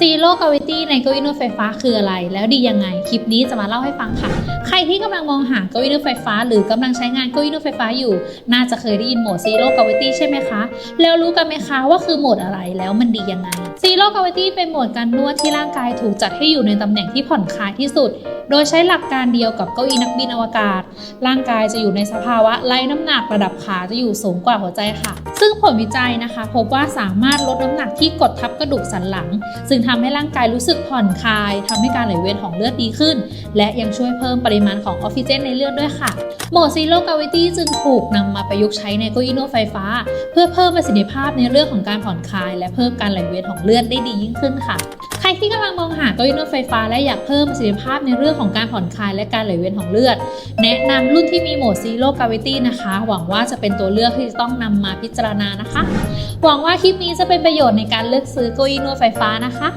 ซีโร่กาวิตี้ในเก้าอี้นวดไฟฟ้าคืออะไร แล้วดียังไง คลิปนี้จะมาเล่าให้ฟังค่ะ ใครที่กำลังมองหาเก้าอี้นวดไฟฟ้า หรือกำลังใช้งานเก้าอี้นวดไฟฟ้าอยู่ น่าจะเคยได้ยินโหมดซีโร่กาวิตี้ใช่ไหมคะ แล้วรู้กันไหมคะว่าคือโหมดอะไรแล้วมันดียังไงซีโร่กาวิตี้เป็นโหมดการนวดที่ร่างกายถูกจัดให้อยู่ในตำแหน่งที่ผ่อนคลายที่สุด โดยใช้หลักการเดียวกับเก้าอี้นักบินอวกาศ ร่างกายจะอยู่ในสภาวะไร้น้ำหนักระดับขาจะอยู่สูงกว่าหัวใจค่ะ ซึ่งผลวิจัยนะคะ พบว่าสามารถลดน้ำหนักที่กดทับกระดูกสันหลัง ซึ่งทำให้ร่างกายรู้สึกผ่อนคลายทำให้การไหลเวียนของเลือดดีขึ้น และยังช่วยเพิ่มปริมาณของออกซิเจนในเลือดด้วยค่ะโหมดซีโร่กาวิตี้จึงถูกนำมาประยุกต์ใช้ในเก้าอี้นวดไฟฟ้า เพื่อเพิ่มประสิทธิภาพในเรื่องของการผ่อนคลาย และเพิ่มการไหลเวียนของเลือดได้ดียิ่งขึ้นค่ะ ครที่กำลังมองหาเก้าอี้นวดไฟฟ้าและอยากเพิ่มประสิทธิภาพในเรื่องของการผ่อนคลายและการไหลเวียนของเลือด แนะนำรุ่นที่มีโหมดซีโร่กาวิตี้นะคะ หวังว่าจะเป็นตัวเลือกที่จะต้องนำมาพิจารณานะคะ หวังว่าคลิปนี้จะเป็นประโยชน์ในการเลือกซื้อเก้าอี้นวดไฟฟ้านะคะ